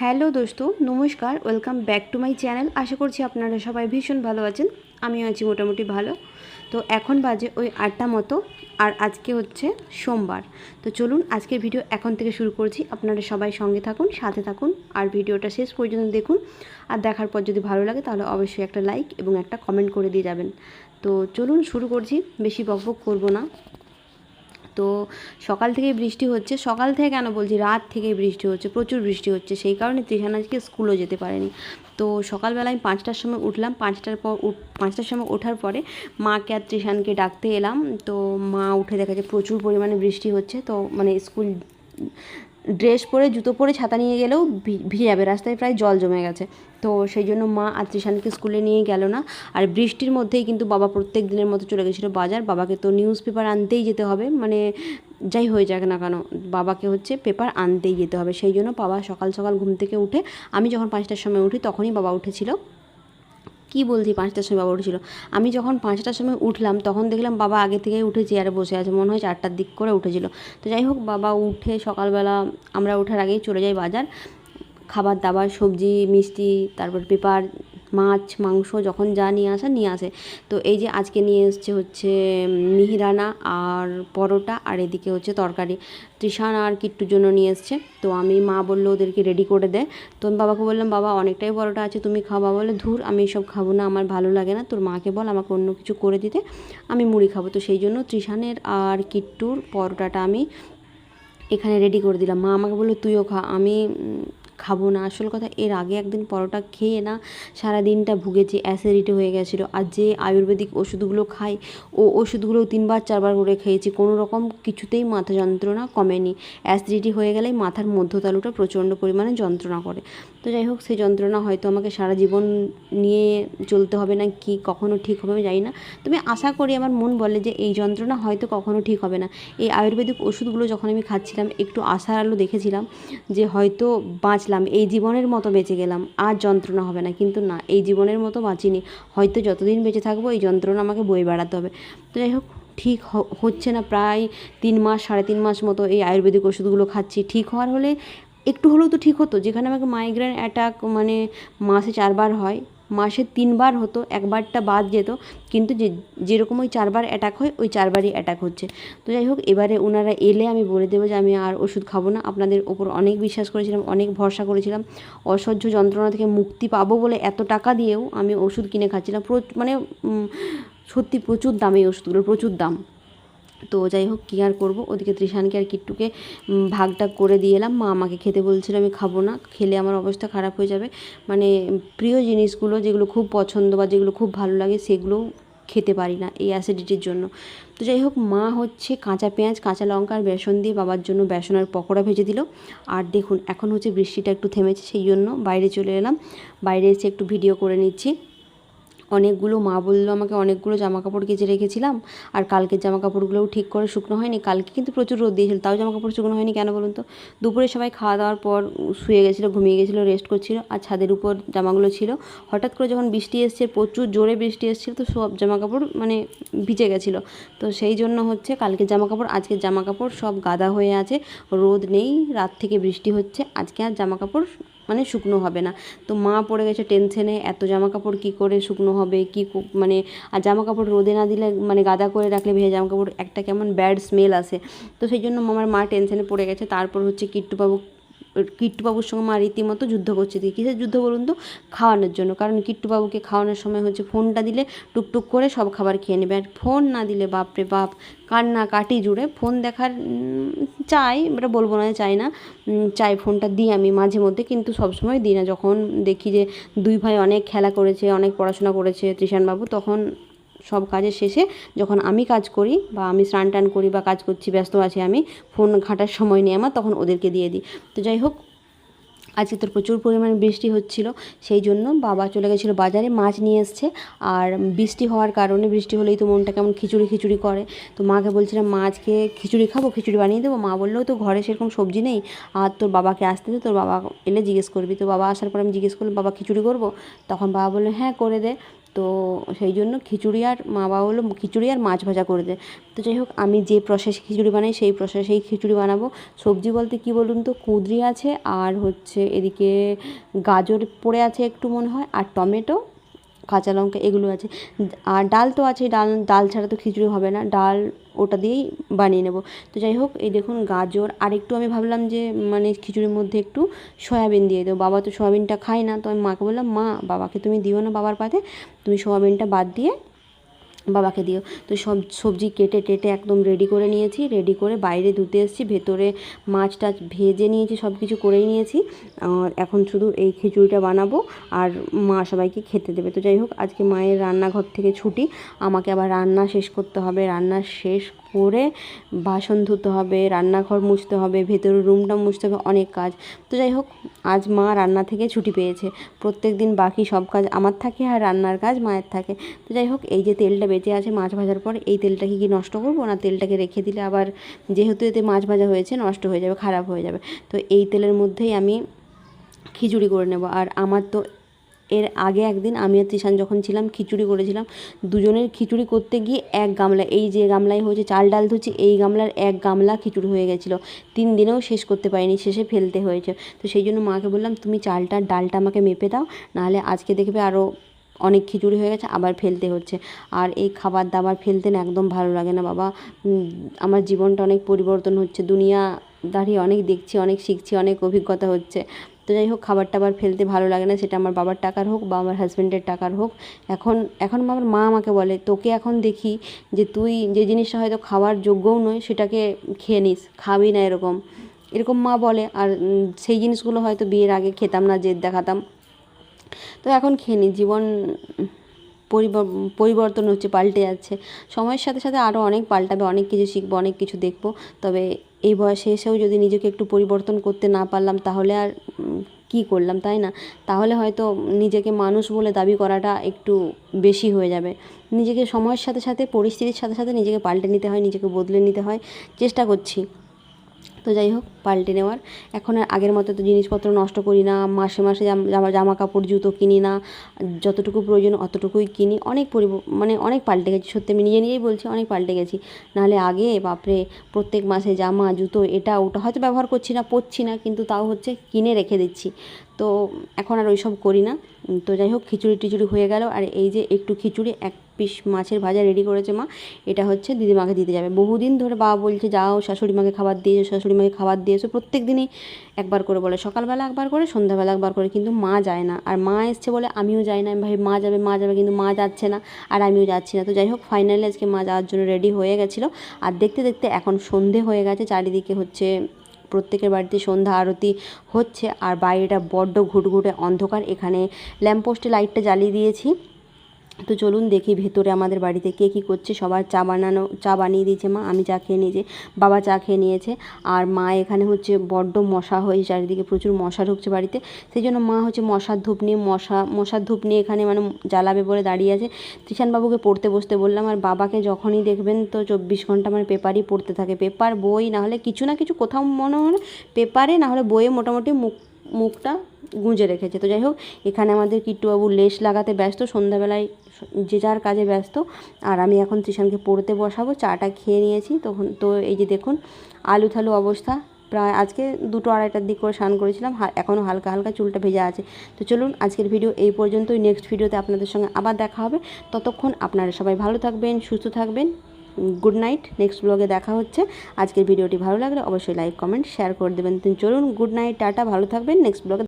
Hello দোস্ত, নমস্কার, welcome back to my channel. আশা করছি আপনারা সবাই ভীষণ ভালো আছেন, আমিও আছি মোটামুটি ভালো। তো এখন বাজে ওই আটটা মতো, আর আজকে হচ্ছে সোমবার। তো চলুন আজকের ভিডিও এখন থেকে শুরু করছি। আপনারা সবাই সঙ্গে থাকুন, সাথে থাকুন, আর ভিডিওটা শেষ পর্যন্ত দেখুন। আর দেখার পর যদি ভালো লাগে তাহলে অবশ্যই একটা লাইক এবং একটা কমেন্ট করে দিয়ে যাবেন। তো চলুন শুরু করছি, বেশি বকবক করব না। তো সকাল থেকে বৃষ্টি হচ্ছে। সকাল থেকে কেন বলছি? রাত থেকে বৃষ্টি হচ্ছে, প্রচুর বৃষ্টি হচ্ছে। সেই কারণে তৃষান আজকে স্কুলও যেতে পারেনি। তো সকালবেলা আমি পাঁচটার সময় উঠলাম। পাঁচটার পর পাঁচটার সময় ওঠার পরে মাকে আর তৃষানকে ডাকতে এলাম। তো মা উঠে দেখা যায় প্রচুর পরিমাণে বৃষ্টি হচ্ছে। তো মানে স্কুল ড্রেস পরে, জুতো পরে, ছাতা নিয়ে গেলেও ভিজে যাবে রাস্তায় প্রায় জল জমে গেছে। তো সেই জন্য মা আর ত্রিশানকে স্কুলে নিয়ে গেল না। আর বৃষ্টির মধ্যেই কিন্তু বাবা প্রত্যেক দিনের মতো চলে গেছিল বাজার। বাবাকে তো নিউজ পেপার আনতেই যেতে হবে। মানে যাই হয়ে যাক না কেন, বাবাকে হচ্ছে পেপার আনতেই যেতে হবে। সেই জন্য বাবা সকাল সকাল ঘুম থেকে উঠে, আমি যখন পাঁচটার সময় উঠি তখনই বাবা উঠেছিল। কি বলছি পাঁচটার সময় বাবা উঠেছিল? আমি যখন পাঁচটার সময় উঠলাম তখন দেখলাম বাবা আগে থেকেই উঠে চেয়ারে বসে আছে। মনে হয় চারটার দিক করে উঠেছিল। তো যাই হোক, বাবা উঠে সকালবেলা আমরা ওঠার আগেই চলে যাই বাজার। খাবার, দাবার, সবজি, মিষ্টি, তারপর পেপার, মাছ, মাংস যখন যা নিয়ে আসা, নিয়ে আসে। তো এই যে আজকে নিয়ে এসছে হচ্ছে মিহিরানা আর পরোটা আর এদিকে হচ্ছে তরকারি। তৃষান আর কিট্টুর জন্য নিয়ে এসছে। তো আমি মা বলল ওদেরকে রেডি করে দেয় তো আমি বাবাকে বললাম, বাবা, অনেকটাই পরোটা আছে, তুমি খাওয়া বলে ধুর, আমি এসব খাব না, আমার ভালো লাগে না। তোর মাকে বল, আমাকে অন্য কিছু করে দিতে, আমি মুড়ি খাব। তো সেই জন্য তৃষানের আর কিট্টুর পরোটাটা আমি এখানে রেডি করে দিলাম। মা আমাকে বলল, তুইও খা। আমি খাব না। আসল কথা, এর আগে একদিন পরোটা খেয়ে না সারা দিনটা ভুগেছি অ্যাসিডিটি হয়ে গেছিল। আর যে আয়ুর্বেদিক ওষুধগুলো খাই, ও ওষুধগুলো তিনবার, চারবার করে খেয়েছি। কোনো রকম কিছুতেই মাথা যন্ত্রণা কমেনি। অ্যাসিডিটি হয়ে গেলেই মাথার মধ্যতালুটা প্রচণ্ড পরিমাণে যন্ত্রণা করে। তো যাই হোক সেই যন্ত্রণা হয়তো আমাকে সারা জীবন নিয়ে চলতে হবে না, কি কখনো ঠিক হবে আমি জানি না। তবে আশা করি, আমার মন বলে যে এই যন্ত্রণা হয়তো কখনো ঠিক হবে না। এই আয়ুর্বেদিক ওষুধগুলো যখন আমি খাচ্ছিলাম, একটু আশার আলো দেখেছিলাম যে হয়তো বাঁচলাম এই জীবনের মতো বেঁচে গেলাম, আর যন্ত্রণা হবে না। কিন্তু না, এই জীবনের মতো বাঁচিনি। হয়তো যতদিন বেঁচে থাকব, এই যন্ত্রণা আমাকে বয়ে বেড়াতে হবে। তো যাই হোক, ঠিক হচ্ছে না, প্রায় তিন মাস, সাড়ে তিন মাস মতো এই আয়ুর্বেদিক ওষুধগুলো খাচ্ছি। ঠিক হওয়ার হলে একটু হলেও তো ঠিক হতো, যেখানে আমাকে মাইগ্রেন অ্যাটাক মানে মাসে চারবার হয়। মাসে তিনবার হতো, একবারটা বাদ যেত। কিন্তু যে, যেরকম ওই চারবার অ্যাটাক হয়, ওই চারবারই অ্যাটাক হচ্ছে। তো যাই হোক, এবারে ওনারা এলে আমি বলে দেবো যে আমি আর ওষুধ খাব না। আপনাদের ওপর অনেক বিশ্বাস করেছিলাম, অনেক ভরসা করেছিলাম। অসহ্য যন্ত্রণা থেকে মুক্তি পাবো বলে এত টাকা দিয়েও আমি ওষুধ কিনে খাচ্ছিলাম। মানে সত্যি প্রচুর দাম এই ওষুধগুলো, প্রচুর দাম। তো যাই হোক, কী আর করব? ওদিকে ত্রিশানকে আর কিট্টুকে ভাগটা করে দিয়ে এলাম। মা আমাকে খেতে বলছিল, আমি খাব না। খেলে আমার অবস্থা খারাপ হয়ে যাবে। মানে প্রিয় জিনিসগুলো, যেগুলো খুব পছন্দ বা যেগুলো খুব ভালো লাগে সেগুলোও খেতে পারি না এই অ্যাসিডিটির জন্য। তো যাই হোক, মা হচ্ছে কাঁচা পেঁয়াজ, কাঁচা লঙ্কা আর বেসন দিয়ে বাবার জন্য বেসন আর পকোড়া ভেজে দিল। আর দেখুন, এখন হচ্ছে বৃষ্টিটা একটু থেমেছে, সেই জন্য বাইরে চলে এলাম। বাইরে এসে একটু ভিডিও করে নিচ্ছি। অনেকগুলো মা বলল আমাকে অনেকগুলো জামা কাপড় কেচে রেখেছিলাম। আর কালকের জামা কাপড়গুলোও ঠিক করে শুকনো হয়নি। কালকে কিন্তু প্রচুর রোদ দিয়েছিল, তাও জামা কাপড় শুকনো হয়নি কেন বলুন তো? দুপুরে সবাই খাওয়া দাওয়ার পর শুয়ে গেছিল, ঘুমিয়ে গেছিল রেস্ট করছিল। আর ছাদের উপর জামাগুলো ছিল। হঠাৎ করে যখন বৃষ্টি এসছে, প্রচুর জোরে বৃষ্টি এসেছিল, তো সব জামা কাপড় মানে ভিজে গেছিল। তো সেই জন্য হচ্ছে কালকের জামা কাপড় আজকের জামা কাপড় সব গাদা হয়ে আছে। রোদ নেই, রাত থেকে বৃষ্টি হচ্ছে। আজকে আর জামা কাপড় মানে শুকনো হবে না। তো মা পড়ে গেছে টেনশনে এত জামা কাপড় কী করে শুকনো হবে, কি মানে আর জামা কাপড় রোদে না দিলে মানে গাদা করে রাখলে ভেজা জামা কাপড় একটা কেমন ব্যাড স্মেল আসে। তো সেই জন্য আমার মা টেনশনে পড়ে গেছে। তারপর হচ্ছে কিট্টুবাবু কিট্টুবাবুর সঙ্গে মা রীতিমতো যুদ্ধ করছে। কিসের যুদ্ধ বলুন তো? খাওয়ানোর জন্য। কারণ কিট্টুবাবুকে খাওয়ানোর সময় হচ্ছে ফোনটা দিলে টুকটুক করে সব খাবার খেয়ে নেবে। আর ফোন না দিলে বাপরে বাপ, কান্না কাটি জুড়ে ফোন দেখার চাই, এটা বলব না চাই না চাই ফোনটা দিই আমি মাঝে মধ্যে, কিন্তু সবসময় দিই না। যখন দেখি যে দুই ভাই অনেক খেলা করেছে, অনেক পড়াশোনা করেছে ত্রিশানবাবু, তখন সব কাজের শেষে যখন আমি কাজ করি বা আমি স্নান টান করি বা কাজ করছি, ব্যস্ত আছি আমি, ফোন ঘাটার সময় নিয়ে আমার তখন ওদেরকে দিয়ে দিই। তো যাই হোক, আজকে তোর প্রচুর পরিমাণে বৃষ্টি হচ্ছিল, সেই জন্য বাবা চলে গেছিল বাজারে মাছ নিয়ে এসছে। আর বৃষ্টি হওয়ার কারণে বৃষ্টি হলেই তো মনটা কেমন খিচুড়ি খিচুড়ি করে। তো মাকে বলছিলাম মাছকে খিচুড়ি খাব, খিচুড়ি বানিয়ে দেবো? মা বললেও তো ঘরে সেরকম সবজি নেই। আর তোর বাবাকে আসতে দে, তোর বাবা এলে জিজ্ঞেস করবি। তো বাবা আসার পর আমি জিজ্ঞেস করলাম, বাবা, খিচুড়ি করব? তখন বাবা বলল হ্যাঁ করে দে। তো সেই জন্য খিচুড়ি আর মা বাবা হলো খিচুড়ি আর মাছ ভাজা করে দেয়। তো যাই হোক, আমি যে প্রসেস খিচুড়ি বানাই, সেই প্রসেসেই খিচুড়ি বানাবো। সবজি বলতে কি বলুন তো, কুঁদরি আছে আর হচ্ছে এদিকে গাজর পড়ে আছে একটু মনে হয়, আর টমেটো কাঁচা লঙ্কা এগুলো আছে। আর ডাল তো আছে ডাল ডাল ছাড়া তো খিচুড়ি হবে না। ডাল ওটা দিয়েই বানিয়ে নেব। তো যাই হোক, এই দেখুন গাজর। আর একটু আমি ভাবলাম যে মানে খিচুড়ির মধ্যে একটু সয়াবিন দিয়ে দেবো। বাবা তো সয়াবিনটা খায় না, তো আমি মাকে বললাম, মা, বাবাকে তুমি দিও না বাবার পাতে। তুমি সয়াবিনটা বাদ দিয়ে বাবাকে দিও। তো সব সবজি কেটে টেটে একদম রেডি করে নিয়েছি রেডি করে বাইরে ধুতে এসেছি, ভেতরে মাছ টাছ ভেজে নিয়েছি সব কিছু করেই নিয়েছি। এখন শুধু এই খিচুড়িটা বানাবো আর মা সবাইকে খেতে দেবে। তো যাই হোক, আজকে মায়ের রান্নাঘর থেকে ছুটি, আমাকে আবার রান্না শেষ করতে হবে। রান্না শেষ করে বাসন ধুতে হবে, রান্নাঘর মুছতে হবে ভেতরের রুমটা মুছতে হবে, অনেক কাজ। তো যাই হোক, আজ মা রান্না থেকে ছুটি পেয়েছে। প্রত্যেক দিন বাকি সব কাজ আমার থাকে আর রান্নার কাজ মায়ের থাকে। তো যাই হোক, এই যে তেলটা বেঁচে আছে মাছ ভাজার পর, এই তেলটাকে কি নষ্ট করব না তেলটাকে রেখে দিলে আবার যেহেতু এতে মাছ ভাজা হয়েছে, নষ্ট হয়ে যাবে, খারাপ হয়ে যাবে। তো এই তেলের মধ্যেই আমি খিচুড়ি করে নেব। আর আমার তো এর আগে একদিন আমি আর তিশান যখন ছিলাম, খিচুড়ি করেছিলাম, দুজনের খিচুড়ি করতে গিয়ে এক গামলা, এই যে গামলায় হয়েছে চাল ডাল ধুচ্ছি, এই গামলার এক গামলা খিচুড়ি হয়ে গেছিল। তিন দিনেও শেষ করতে পারিনি, শেষে ফেলতে হয়েছে। তো সেই জন্য মাকে বললাম, তুমি চালটা, ডালটা আমাকে মেপে দাও, নাহলে আজকে দেখবে আরও অনেক খিচুড়ি হয়ে গেছে, আবার ফেলতে হচ্ছে। আর এই খাবার দাবার ফেলতে না একদম ভালো লাগে না, বাবা। আমার জীবনটা অনেক পরিবর্তন হচ্ছে, দুনিয়া দাঁড়িয়ে অনেক দেখছি, অনেক শিখছি, অনেক অভিজ্ঞতা হচ্ছে। তো যাই হোক, খাবার টাবার ফেলতে ভালো লাগে না, সেটা আমার বাবার টাকার হোক বা আমার হাজব্যান্ডের টাকার হোক। এখন এখন আমার মা আমাকে বলে, তোকে এখন দেখি যে তুই যে জিনিসটা হয়তো খাওয়ার যোগ্যও নয়, সেটাকে খেয়ে নিস, খাবি না এরকম। এরকম মা বলে, আর সেই জিনিসগুলো হয়তো বিয়ের আগে খেতাম না, জেদ দেখাতাম। তো এখন খেয়ে নিই জীবন পরিবর্তন হচ্ছে, পাল্টে যাচ্ছে। সময়ের সাথে সাথে আরও অনেক পাল্টাবে, অনেক কিছু শিখব, অনেক কিছু দেখব। তবে এই বয়সে এসেও যদি নিজেকে একটু পরিবর্তন করতে না পারলাম, তাহলে আর কী করলাম, তাই না? তাহলে হয়তো নিজেকে মানুষ বলে দাবি করাটা একটু বেশি হয়ে যাবে। নিজেকে সময়ের সাথে সাথে, পরিস্থিতির সাথে সাথে নিজেকে পাল্টে নিতে হয়, নিজেকে বদলে নিতে হয়। চেষ্টা করছি। তো যাই হোক, পাল্টে নেওয়ার। এখন আর আগের মতো তো জিনিসপত্র নষ্ট করি না, মাসে মাসে জামা কাপড় জুতো কিনি না, যতটুকু প্রয়োজন অতটুকুই কিনি। অনেক পরি মানে অনেক পাল্টে গেছি, সত্যি আমি নিজে নিজেই বলছি অনেক পাল্টে গেছি। নাহলে আগে, বাপরে, প্রত্যেক মাসে জামা, জুতো, এটা, ওটা হয়তো ব্যবহার করছি না, পরছি না, কিন্তু তাও হচ্ছে কিনে রেখে দিচ্ছি। তো এখন আর ওইসব করি না। তো যাই হোক খিচুড়ি টিচুড়ি হয়ে গেল। আর এই যে একটু খিচুড়ি, এক পিস মাছের ভাজা রেডি করেছে মা। এটা হচ্ছে দিদিমাকে দিতে যাবে। বহুদিন ধরে বাবা বলছে, যাও শাশুড়ি মাকে খাবার দিয়েছ শাশুড়ি মাকে খাবার দিয়েছ প্রত্যেক দিনই একবার করে বলে, সকালবেলা একবার করে, সন্ধ্যাবেলা একবার করে, কিন্তু মা যায় না। আর মা এসছে বলে, আমিও যাই না। আমি ভাই মা যাবে মা যাবে। কিন্তু মা যাচ্ছে না, আর আমিও যাচ্ছি না। তো যাই হোক ফাইনালি আজকে মা যাওয়ার জন্য রেডি হয়ে গেছিল। আর দেখতে দেখতে এখন সন্ধে হয়ে গেছে। চারিদিকে হচ্ছে প্রত্যেকের বাড়িতে সন্ধ্যা আরতি হচ্ছে। আর বাইরেটা বড্ড ঘুটঘুটে অন্ধকার। এখানে ল্যাম্পপোস্টে লাইটটা জ্বালিয়ে দিয়েছি। তো চলুন দেখি ভেতরে আমাদের বাড়িতে কে কী করছে। সবার চা বানানো, চা বানিয়ে দিয়েছে মা, আমি চা খেয়ে নিয়েছি, বাবা চা খেয়ে নিয়েছে, আর মা এখানে হচ্ছে বড্ড মশা হয়েছে চারিদিকে প্রচুর মশা ঢুকছে বাড়িতে। সেই জন্য মা হচ্ছে মশার ধূপ নিয়ে, মশা, মশার ধূপ নিয়ে এখানে মানে জ্বালাবে বলে দাঁড়িয়ে আছে। বাবুকে পড়তে বসতে বললাম, আর বাবাকে যখনই দেখবেন তো চব্বিশ ঘণ্টা মানে পেপারই পড়তে থাকে। পেপার, বই না হলে কিছু না কিছু কোথাও মনে হয় পেপারে না হলে বইয়ে মোটামুটি মুখ, মুখটা গুঁজে রেখেছে। তো যাই হোক, এখানে আমাদের কিট্টুবাবু লেশ লাগাতে ব্যস্ত, সন্ধ্যাবেলায় যে যার কাজে ব্যস্ত। আর আমি এখন তৃষানকে পড়তে বসাবো, চাটা খেয়ে নিয়েছি। তখন তো এই যে দেখুন, আলু থালু অবস্থা। প্রায় আজকে দুটো আড়াইটার দিক করে স্নান করেছিলাম এখনও হালকা হালকা চুলটা ভেজা আছে। তো চলুন, আজকের ভিডিও এই পর্যন্তই। নেক্সট ভিডিওতে আপনাদের সঙ্গে আবার দেখা হবে। ততক্ষণ আপনারা সবাই ভালো থাকবেন, সুস্থ থাকবেন। Good night. নেক্সট ব্লগে দেখা হচ্ছে। আজকের ভিডিওটি ভালো লাগলে অবশ্যই লাইক কমেন্ট শেয়ার করে দেবেন। চলুন, গুড নাইট, টাটা, ভালো থাকবেন। নেক্সট ব্লগে